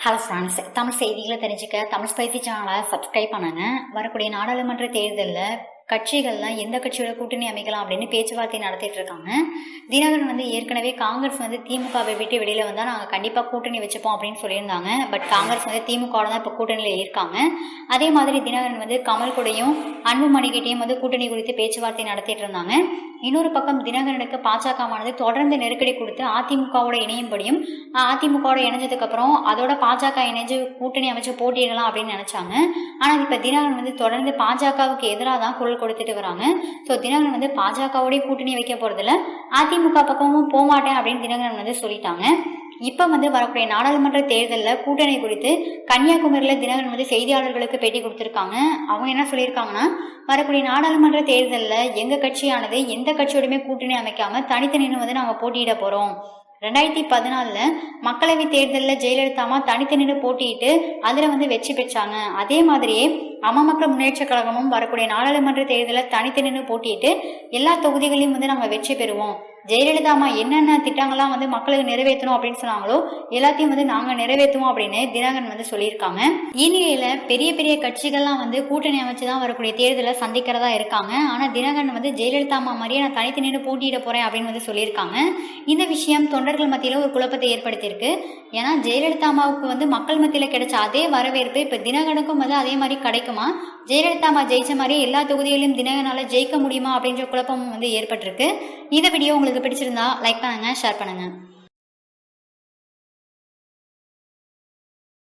Hello friends Tamil செய்திகளை தெரிஞ்சுக்க Tamil spicy சேனலை சப்ஸ்கிரைப் பண்ணுங்க. வரக்கூடிய நாடாளுமன்ற தேர்தலில் கட்சிகள்லாம் எந்த கட்சியோட கூட்டணி அமைக்கலாம் அப்படின்னு பேச்சுவார்த்தை நடத்திட்டு இருக்காங்க தினகரன் வந்து ஏற்கனவே காங்கிரஸ் வந்து திமுகவை விட்டு வெளியில வந்தால் நாங்கள் கண்டிப்பாக கூட்டணி வச்சுப்போம் அப்படின்னு சொல்லியிருந்தாங்க. பட் காங்கிரஸ் வந்து திமுகவோட தான் இப்போ கூட்டணியில் இருக்காங்க. அதே மாதிரி தினகரன் வந்து கமல் கூடயும் அன்புமணிகிட்டையும் வந்து கூட்டணி குறித்து பேச்சுவார்த்தை நடத்திட்டு இருந்தாங்க இன்னொரு பக்கம் தினகரனுக்கு பாஜகவானது தொடர்ந்து நெருக்கடி கொடுத்து அதிமுகவோட இணையும்படியும் அதிமுகவோட இணைஞ்சதுக்கு அப்புறம் அதோட பாஜக இணைஞ்சு கூட்டணி அமைச்சு போட்டியிடலாம் அப்படின்னு நினைச்சாங்க. ஆனால் இப்போ தினகரன் வந்து தொடர்ந்து பாஜகவுக்கு எதிராக தான் குரல் கொடுத்துட்டு வராங்க. ஸோ தினகரன் வந்து பாஜகவோடய கூட்டணி வைக்க போறதில்ல. அதிமுக பக்கமும் போகமாட்டேன் அப்படின்னு தினகரன் வந்து சொல்லிட்டாங்க. இப்போ வந்து வரக்கூடிய நாடாளுமன்ற தேர்தலில் கூட்டணி குறித்து கன்னியாகுமரியில் தினகரன் வந்து செய்தியாளர்களுக்கு பேட்டி கொடுத்துருக்காங்க. அவங்க என்ன சொல்லியிருக்காங்கன்னா வரக்கூடிய நாடாளுமன்ற தேர்தலில் எங்கள் கட்சியானது எந்த கட்சியோடையுமே கூட்டணி அமைக்காமல் தனித்தனின்னு வந்து நாங்கள் போட்டியிட போகிறோம் ரெண்டாயிரத்தி பதினாலில் மக்களவை தேர்தலில் ஜெயலலிதாமா தனித்து நின்று போட்டியிட்டு அதில் வந்து வெற்றி பெற்றாங்க. அதே மாதிரியே அமமக்கள் முன்னேற்றக் முன்னேற்ற கழகமும் வரக்கூடிய நாடாளுமன்ற தேர்தலில் தனித்தனின்னு நின்று போட்டியிட்டு எல்லா தொகுதிகளையும் வந்து நாங்கள் வெற்றி பெறுவோம். ஜெயலலிதா அம்மா என்னென்ன திட்டங்கள்லாம் வந்து மக்களுக்கு நிறைவேற்றணும் அப்படின்னு சொன்னாங்களோ எல்லாத்தையும் வந்து நாங்கள் நிறைவேற்றுவோம் அப்படின்னு தினகரன் வந்து சொல்லியிருக்காங்க. இந்நிலையில் பெரிய பெரிய கட்சிகள்லாம் வந்து கூட்டணி அமைச்சு தான் வரக்கூடிய தேர்தலை சந்திக்கிறதா இருக்காங்க. ஆனால் தினகரன் வந்து ஜெயலலிதா அம்மா மாதிரியே நான் தனித்து நின்று போட்டியிட போகிறேன் அப்படின்னு வந்து சொல்லியிருக்காங்க. இந்த விஷயம் தொண்டர்கள் மத்தியில் ஒரு குழப்பத்தை ஏற்படுத்தியிருக்கு. ஏன்னா ஜெயலலிதா அம்மாவுக்கு வந்து மக்கள் மத்தியில் கிடைச்ச அதே வரவேற்பு இப்போ தினகனுக்கும் வந்து அதே மாதிரி கிடைக்குமா? ஜெயலலிதா அம்மா ஜெயிச்ச மாதிரி எல்லா தொகுதிகளிலும் தினகனால ஜெயிக்க முடியுமா அப்படின்ற குழப்பமும் வந்து ஏற்பட்டிருக்கு. இந்த வீடியோ உங்களுக்கு பிடிச்சிருந்தா லைக் பண்ணுங்கள் ஷேர் பண்ணுங்கள்